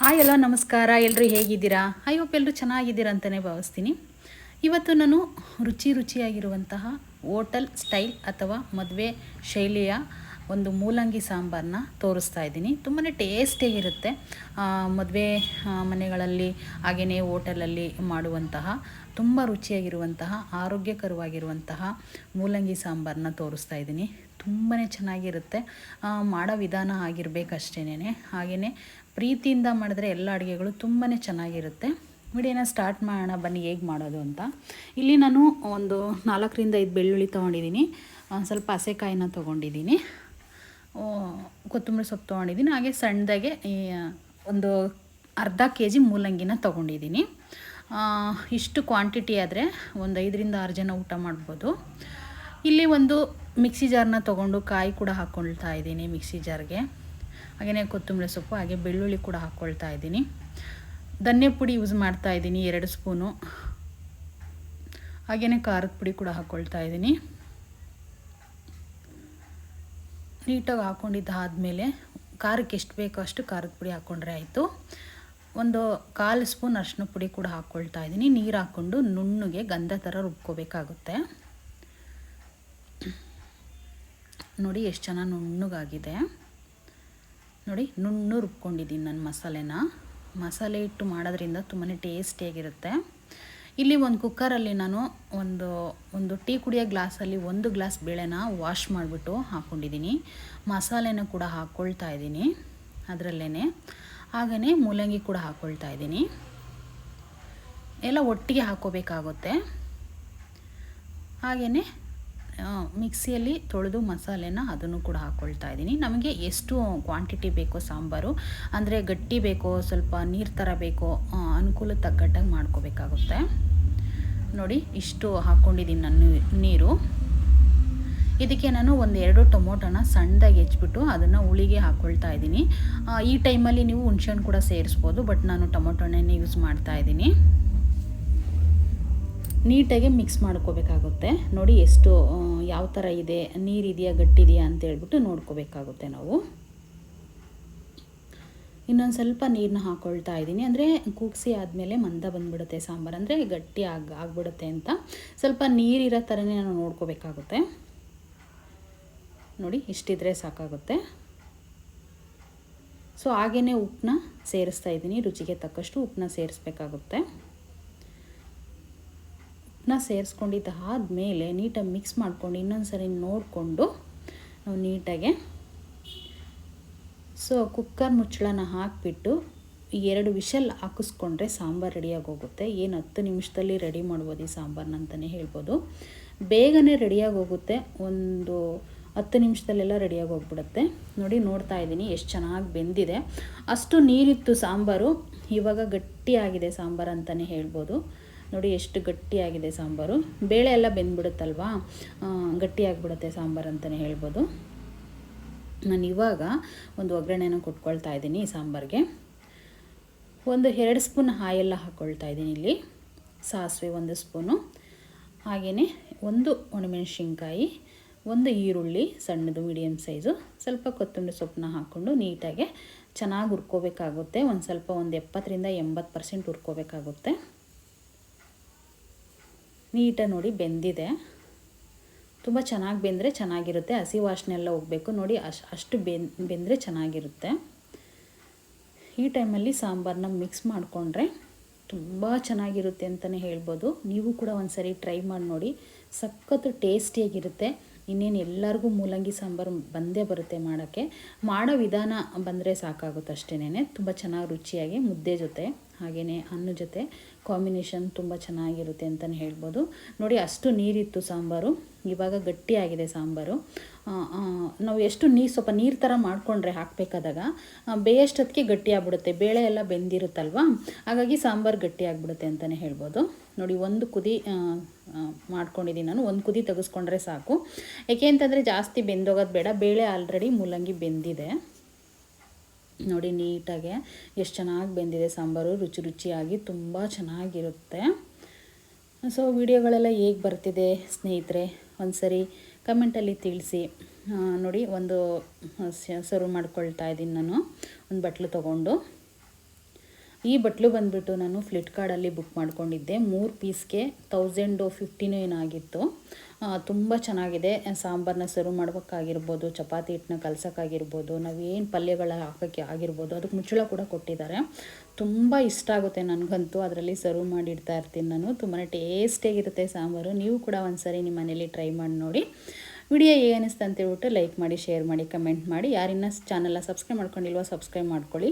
Hi ಎಲ್ಲ ನಮಸ್ಕಾರ. ಎಲ್ಲರೂ ಹೇಗಿದ್ದೀರಾ? ಐ ಹೋಪ್ ಎಲ್ಲರೂ ಚೆನ್ನಾಗಿದ್ದೀರಾ ಅಂತಲೇ ಭಾವಿಸ್ತೀನಿ. ಇವತ್ತು ನಾನು ರುಚಿ ರುಚಿಯಾಗಿರುವಂತಹ ಹೋಟೆಲ್ ಸ್ಟೈಲ್ ಅಥವಾ ಮದುವೆ ಶೈಲಿಯ ಒಂದು ಮೂಲಂಗಿ ಸಾಂಬಾರನ್ನ ತೋರಿಸ್ತಾ ಇದ್ದೀನಿ. ತುಂಬಾ ಟೇಸ್ಟಿಯಾಗಿರುತ್ತೆ ಮದುವೆ ಮನೆಗಳಲ್ಲಿ ಹಾಗೆಯೇ ಹೋಟೆಲಲ್ಲಿ ಮಾಡುವಂತಹ, ತುಂಬ ರುಚಿಯಾಗಿರುವಂತಹ, ಆರೋಗ್ಯಕರವಾಗಿರುವಂತಹ ಮೂಲಂಗಿ ಸಾಂಬಾರನ್ನ ತೋರಿಸ್ತಾ ಇದ್ದೀನಿ. ತುಂಬಾ ಚೆನ್ನಾಗಿರುತ್ತೆ. ಮಾಡೋ ವಿಧಾನ ಆಗಿರಬೇಕಷ್ಟೇನೆ ಹಾಗೆಯೇ ಪ್ರೀತಿಯಿಂದ ಮಾಡಿದ್ರೆ ಎಲ್ಲ ಅಡುಗೆಗಳು ತುಂಬಾ ಚೆನ್ನಾಗಿರುತ್ತೆ. ವಿಡಿಯೋನ ಸ್ಟಾರ್ಟ್ ಮಾಡೋಣ, ಬನ್ನಿ ಹೇಗೆ ಮಾಡೋದು ಅಂತ. ಇಲ್ಲಿ ನಾನು ಒಂದು ನಾಲ್ಕರಿಂದ ಐದು ಬೆಳ್ಳುಳ್ಳಿ ತೊಗೊಂಡಿದ್ದೀನಿ. ಒಂದು ಸ್ವಲ್ಪ ಹಸೆಕಾಯಿನ ತೊಗೊಂಡಿದ್ದೀನಿ. ಕೊತ್ತಂಬರಿ ಸೊಪ್ಪು ತೊಗೊಂಡಿದ್ದೀನಿ. ಹಾಗೆ ಸಣ್ಣದಾಗೆ ಒಂದು ಅರ್ಧ ಕೆ ಜಿ ಮೂಲಂಗಿನ ತೊಗೊಂಡಿದ್ದೀನಿ. ಇಷ್ಟು ಕ್ವಾಂಟಿಟಿ ಆದರೆ ಒಂದು ಐದರಿಂದ ಆರು ಜನ ಊಟ ಮಾಡ್ಬೋದು. ಇಲ್ಲಿ ಒಂದು ಮಿಕ್ಸಿ ಜಾರ್ನ ತೊಗೊಂಡು ಕಾಯಿ ಕೂಡ ಹಾಕ್ಕೊಳ್ತಾ ಇದ್ದೀನಿ ಮಿಕ್ಸಿ ಜಾರ್ಗೆ. ಹಾಗೆಯೇ ಕೊತ್ತಂಬರಿ ಸೊಪ್ಪು, ಹಾಗೆ ಬೆಳ್ಳುಳ್ಳಿ ಕೂಡ ಹಾಕ್ಕೊಳ್ತಾ ಇದ್ದೀನಿ. ಧನ್ಯ ಪುಡಿ ಯೂಸ್ ಮಾಡ್ತಾ ಇದ್ದೀನಿ ಎರಡು ಸ್ಪೂನು. ಹಾಗೆಯೇ ಖಾರದ ಪುಡಿ ಕೂಡ ಹಾಕ್ಕೊಳ್ತಾ ಇದ್ದೀನಿ. ನೀಟಾಗಿ ಹಾಕ್ಕೊಂಡಿದ್ದಾದಮೇಲೆ ಖಾರಕ್ಕೆ ಎಷ್ಟು ಬೇಕೋ ಅಷ್ಟು ಖಾರದ ಪುಡಿ ಹಾಕ್ಕೊಂಡ್ರೆ ಆಯಿತು. ಒಂದು ಕಾಲು ಸ್ಪೂನ್ ಅರಿಶಿನ ಪುಡಿ ಕೂಡ ಹಾಕ್ಕೊಳ್ತಾ ಇದ್ದೀನಿ. ನೀರು ಹಾಕ್ಕೊಂಡು ನುಣ್ಣಗೆ ಗಂಧ ಥರ ರುಬ್ಕೋಬೇಕಾಗುತ್ತೆ. ನೋಡಿ ಎಷ್ಟು ಚೆನ್ನಾಗಿ ನುಣ್ಣಗಾಗಿದೆ. ನೋಡಿ ನುಣ್ಣು ರುಬ್ಕೊಂಡಿದ್ದೀನಿ ನಾನು ಮಸಾಲೆನ. ಮಸಾಲೆ ಇಟ್ಟು ಮಾಡೋದ್ರಿಂದ ತುಂಬಾ ಟೇಸ್ಟಿಯಾಗಿರುತ್ತೆ. ಇಲ್ಲಿ ಒಂದು ಕುಕ್ಕರಲ್ಲಿ ನಾನು ಒಂದು ಒಂದು ಟೀ ಕುಡಿಯೋ ಗ್ಲಾಸಲ್ಲಿ ಒಂದು ಗ್ಲಾಸ್ ಬೇಳೆನ ವಾಶ್ ಮಾಡಿಬಿಟ್ಟು ಹಾಕ್ಕೊಂಡಿದ್ದೀನಿ ಮಸಾಲೆನ ಕೂಡ ಹಾಕ್ಕೊಳ್ತಾ ಇದ್ದೀನಿ ಅದರಲ್ಲೇ ಹಾಗೆಯೇ ಮೂಲಂಗಿ ಕೂಡ ಹಾಕ್ಕೊಳ್ತಾ ಇದ್ದೀನಿ. ಎಲ್ಲ ಒಟ್ಟಿಗೆ ಹಾಕ್ಕೋಬೇಕಾಗುತ್ತೆ ಹಾಗೆಯೇ ಮಿಕ್ಸಿಯಲ್ಲಿ ತೊಳೆದು ಮಸಾಲೆನ ಅದನ್ನು ಕೂಡ ಹಾಕ್ಕೊಳ್ತಾ ಇದ್ದೀನಿ. ನಮಗೆ ಎಷ್ಟು ಕ್ವಾಂಟಿಟಿ ಬೇಕೋ ಸಾಂಬಾರು, ಅಂದರೆ ಗಟ್ಟಿ ಬೇಕೋ, ಸ್ವಲ್ಪ ನೀರು ಥರ ಬೇಕೋ ಅನುಕೂಲ ತಗ್ಗಟ್ಟಾಗಿ ಮಾಡ್ಕೋಬೇಕಾಗುತ್ತೆ. ನೋಡಿ, ಇಷ್ಟು ಹಾಕ್ಕೊಂಡಿದ್ದೀನಿ ನಾನು ನೀರು. ಇದಕ್ಕೆ ನಾನು ಒಂದೆರಡು ಟೊಮೊಟೊನ ಸಣ್ಣದಾಗಿ ಹೆಚ್ಚಿಬಿಟ್ಟು ಅದನ್ನು ಹುಳಿಗೆ ಹಾಕ್ಕೊಳ್ತಾ ಇದ್ದೀನಿ. ಈ ಟೈಮಲ್ಲಿ ನೀವು ಹುಣ್ಸೆಹಣ್ಣು ಕೂಡ ಸೇರಿಸ್ಬೋದು, ಬಟ್ ನಾನು ಟೊಮೊಟೊನೇ ಯೂಸ್ ಮಾಡ್ತಾ ಇದ್ದೀನಿ. ನೀಟಾಗಿ ಮಿಕ್ಸ್ ಮಾಡ್ಕೋಬೇಕಾಗುತ್ತೆ. ನೋಡಿ ಎಷ್ಟು ಯಾವ ಥರ ಇದೆ ನೀರಿದೆಯಾ ಗಟ್ಟಿದೆಯಾ ಅಂತ ಹೇಳ್ಬಿಟ್ಟು ನೋಡ್ಕೋಬೇಕಾಗುತ್ತೆ ನಾವು. ಇನ್ನೊಂದು ಸ್ವಲ್ಪ ನೀರನ್ನ ಹಾಕ್ಕೊಳ್ತಾ ಇದ್ದೀನಿ. ಅಂದರೆ ಕೂಗಿಸಿ ಆದಮೇಲೆ ಮಂದ ಬಂದುಬಿಡುತ್ತೆ ಸಾಂಬಾರು. ಅಂದರೆ ಗಟ್ಟಿ ಆಗಿ, ಆಗಿಬಿಡುತ್ತೆ ಅಂತ. ಸ್ವಲ್ಪ ನೀರಿರೋ ಥರನೇ ನಾನು ನೋಡ್ಕೋಬೇಕಾಗುತ್ತೆ. ನೋಡಿ, ಇಷ್ಟಿದ್ರೆ ಸಾಕಾಗುತ್ತೆ. ಸೊ ಹಾಗೆಯೇ ಉಪ್ಪನ್ನ ಸೇರಿಸ್ತಾ ಇದ್ದೀನಿ. ರುಚಿಗೆ ತಕ್ಕಷ್ಟು ಉಪ್ಪನ್ನ ಸೇರಿಸ್ಬೇಕಾಗುತ್ತೆ. ಉಪ್ಪನ್ನ ಸೇರಿಸ್ಕೊಂಡಿದ್ದಾದಮೇಲೆ ನೀಟಾಗಿ ಮಿಕ್ಸ್ ಮಾಡ್ಕೊಂಡು ಇನ್ನೊಂದು ಸರಿ ನೋಡಿಕೊಂಡು ನಾವು ನೀಟಾಗೆ ಸೊ ಕುಕ್ಕರ್ ಮುಚ್ಚಳನ ಹಾಕಿಬಿಟ್ಟು ಎರಡು ವಿಷಲ್ ಹಾಕಿಸ್ಕೊಂಡ್ರೆ ಸಾಂಬಾರು ರೆಡಿಯಾಗಿ ಹೋಗುತ್ತೆ. ಏನು ಹತ್ತು ನಿಮಿಷದಲ್ಲಿ ರೆಡಿ ಮಾಡ್ಬೋದು ಈ ಸಾಂಬಾರನ್ನ ಅಂತಲೇ ಹೇಳ್ಬೋದು. ಬೇಗನೆ ರೆಡಿಯಾಗಿ ಹೋಗುತ್ತೆ. ಒಂದು ಹತ್ತು ನಿಮಿಷದಲ್ಲೆಲ್ಲ ರೆಡಿಯಾಗಿ ಹೋಗ್ಬಿಡುತ್ತೆ. ನೋಡಿ ನೋಡ್ತಾ ಇದ್ದೀನಿ, ಎಷ್ಟು ಚೆನ್ನಾಗಿ ಬೆಂದಿದೆ. ಅಷ್ಟು ನೀರಿತ್ತು ಸಾಂಬಾರು, ಇವಾಗ ಗಟ್ಟಿಯಾಗಿದೆ ಸಾಂಬಾರು ಅಂತಲೇ ಹೇಳ್ಬೋದು. ನೋಡಿ ಎಷ್ಟು ಗಟ್ಟಿಯಾಗಿದೆ ಸಾಂಬಾರು. ಬೇಳೆ ಎಲ್ಲ ಬೆಂದ್ಬಿಡುತ್ತಲ್ವಾ? ಗಟ್ಟಿಯಾಗಿಬಿಡುತ್ತೆ ಸಾಂಬಾರು ಅಂತಲೇ ಹೇಳ್ಬೋದು. ನಾನು ಇವಾಗ ಒಂದು ಒಗ್ಗರಣೆನ ಕೊಟ್ಕೊಳ್ತಾ ಇದ್ದೀನಿ ಸಾಂಬಾರಿಗೆ. ಒಂದು ಎರಡು ಸ್ಪೂನ್ ಹಾಯೆಲ್ಲ ಹಾಕ್ಕೊಳ್ತಾ ಇದ್ದೀನಿ ಇಲ್ಲಿ. ಸಾಸಿವೆ ಒಂದು ಸ್ಪೂನು. ಹಾಗೆಯೇ ಒಂದು ಒಣಮೆಣಸಿನ್ಕಾಯಿ, ಒಂದು ಈರುಳ್ಳಿ, ಸಣ್ಣದು ಮೀಡಿಯಮ್ ಸೈಜು ಸ್ವಲ್ಪ ಕೊತ್ತಂಬರಿ ಸೊಪ್ಪನ್ನ ಹಾಕ್ಕೊಂಡು ನೀಟಾಗಿ ಚೆನ್ನಾಗಿ ಹುರ್ಕೋಬೇಕಾಗುತ್ತೆ. ಒಂದು ಸ್ವಲ್ಪ ಒಂದು ಎಪ್ಪತ್ತರಿಂದ ಎಂಬತ್ತು ಪರ್ಸೆಂಟ್ ಹುರ್ಕೋಬೇಕಾಗುತ್ತೆ. ನೀಟಾಗಿ ನೋಡಿ ಬೆಂದಿದೆ. ತುಂಬ ಚೆನ್ನಾಗಿ ಬೆಂದರೆ ಚೆನ್ನಾಗಿರುತ್ತೆ. ಹಸಿ ವಾಸನೆ ಎಲ್ಲ ಹೋಗಬೇಕು. ನೋಡಿ ಅಶ್, ಅಷ್ಟು ಬೆನ್, ಬೆಂದರೆ ಚೆನ್ನಾಗಿರುತ್ತೆ. ಈ ಟೈಮಲ್ಲಿ ಸಾಂಬಾರನ್ನ ಮಿಕ್ಸ್ ಮಾಡಿಕೊಂಡ್ರೆ ತುಂಬ ಚೆನ್ನಾಗಿರುತ್ತೆ ಅಂತಲೇ ಹೇಳ್ಬೋದು. ನೀವು ಕೂಡ ಒಂದು ಸರಿ ಟ್ರೈ ಮಾಡಿ ನೋಡಿ. ಸಖತ್ತು ಟೇಸ್ಟಿಯಾಗಿರುತ್ತೆ. ಇನ್ನೇನು ಎಲ್ಲರಿಗೂ ಮೂಲಂಗಿ ಸಾಂಬಾರು ಬಂದೇ ಬರುತ್ತೆ ಮಾಡೋಕ್ಕೆ. ಮಾಡೋ ವಿಧಾನ ಬಂದರೆ ಸಾಕಾಗುತ್ತೆ ಅಷ್ಟೇನೆ ತುಂಬ ಚೆನ್ನಾಗಿ ರುಚಿಯಾಗಿ ಮುದ್ದೆ ಜೊತೆ. ಹಾಗೆಯೇ ಅನ್ನ ಜೊತೆ ಕಾಂಬಿನೇಷನ್ ತುಂಬ ಚೆನ್ನಾಗಿರುತ್ತೆ ಅಂತಲೇ ಹೇಳ್ಬೋದು. ನೋಡಿ, ಅಷ್ಟು ನೀರಿತ್ತು ಸಾಂಬಾರು. ಇವಾಗ ಗಟ್ಟಿಯಾಗಿದೆ ಸಾಂಬಾರು. ನಾವು ಎಷ್ಟು ನೀರು, ಸ್ವಲ್ಪ ನೀರು ಥರ ಮಾಡಿಕೊಂಡ್ರೆ ಹಾಕಬೇಕಾದಾಗ ಬೇಯಷ್ಟೊತ್ತಿಗೆ ಗಟ್ಟಿ ಆಗ್ಬಿಡುತ್ತೆ ಬೇಳೆ ಎಲ್ಲ ಬೆಂದಿರುತ್ತಲ್ವ? ಹಾಗಾಗಿ ಸಾಂಬಾರು ಗಟ್ಟಿ ಆಗಿಬಿಡುತ್ತೆ ಅಂತಲೇ ಹೇಳ್ಬೋದು. ನೋಡಿ, ಒಂದು ಕುದಿ ಮಾಡ್ಕೊಂಡಿದ್ದೀನಿ ನಾನು. ಒಂದು ಕುದಿ ತೆಗೆಸ್ಕೊಂಡ್ರೆ ಸಾಕು. ಯಾಕೆ ಅಂತಂದರೆ ಜಾಸ್ತಿ ಬೆಂದೋಗೋದು ಬೇಡ. ಬೇಳೆ ಆಲ್ರೆಡಿ ಮೂಲಂಗಿ ಬೆಂದಿದೆ. ನೋಡಿ ನೀಟಾಗೆ ಎಷ್ಟು ಚೆನ್ನಾಗಿ ಬೆಂದಿದೆ ಸಾಂಬಾರು, ರುಚಿ ರುಚಿಯಾಗಿ ತುಂಬ ಚೆನ್ನಾಗಿರುತ್ತೆ. ಸೊ ವಿಡಿಯೋಗಳೆಲ್ಲ ಹೇಗೆ ಬರ್ತಿದೆ ಸ್ನೇಹಿತರೆ? ಒಂದು ಸರಿ ಕಮೆಂಟಲ್ಲಿ ತಿಳಿಸಿ. ನೋಡಿ, ಒಂದು ಸರ್ವ್ ಮಾಡ್ಕೊಳ್ತಾ ಇದ್ದೀನಿ ನಾನು. ಒಂದು ಬಟ್ಲು ತೊಗೊಂಡು. ಈ ಬಟ್ಲು ಬಂದುಬಿಟ್ಟು ನಾನು ಫ್ಲಿಪ್ಕಾರ್ಟಲ್ಲಿ ಬುಕ್ ಮಾಡ್ಕೊಂಡಿದ್ದೆ. ಮೂರು ಪೀಸ್ಗೆ ತೌಸಂಡು ಫಿಫ್ಟಿನೂ ಏನಾಗಿತ್ತು. ತುಂಬ ಚೆನ್ನಾಗಿದೆ. ಸಾಂಬಾರನ್ನ ಸರ್ವ್ ಮಾಡ್ಬೇಕಾಗಿರ್ಬೋದು, ಚಪಾತಿ ಹಿಟ್ಟನ್ನ ಕಲ್ಸೋಕ್ಕಾಗಿರ್ಬೋದು, ನಾವೇನು ಪಲ್ಯಗಳ ಹಾಕೋಕ್ಕೆ ಆಗಿರ್ಬೋದು, ಅದಕ್ಕೆ ಮುಚ್ಚಳ ಕೂಡ ಕೊಟ್ಟಿದ್ದಾರೆ. ತುಂಬ ಇಷ್ಟ ಆಗುತ್ತೆ ನನಗಂತೂ, ಅದರಲ್ಲಿ ಸರ್ವ್ ಮಾಡಿ ಇಡ್ತಾ ಇರ್ತೀನಿ ನಾನು. ತುಂಬಾ ಟೇಸ್ಟಿಯಾಗಿರುತ್ತೆ ಸಾಂಬಾರು. ನೀವು ಕೂಡ ಒಂದ್ಸರಿ ನಿಮ್ಮ ಮನೇಲಿ ಟ್ರೈ ಮಾಡಿ ನೋಡಿ. ವಿಡಿಯೋ ಏನಿಸ್ತು ಅಂತ ಹೇಳ್ಬಿಟ್ಟು ಲೈಕ್ ಮಾಡಿ ಶೇರ್ ಮಾಡಿ ಕಮೆಂಟ್ ಮಾಡಿ. ಯಾರಿನ್ನ ಚಾನಲ್ನ ಸಬ್ಸ್ಕ್ರೈಬ್ ಮಾಡ್ಕೊಂಡಿಲ್ವೋ ಸಬ್ಸ್ಕ್ರೈಬ್ ಮಾಡ್ಕೊಳ್ಳಿ.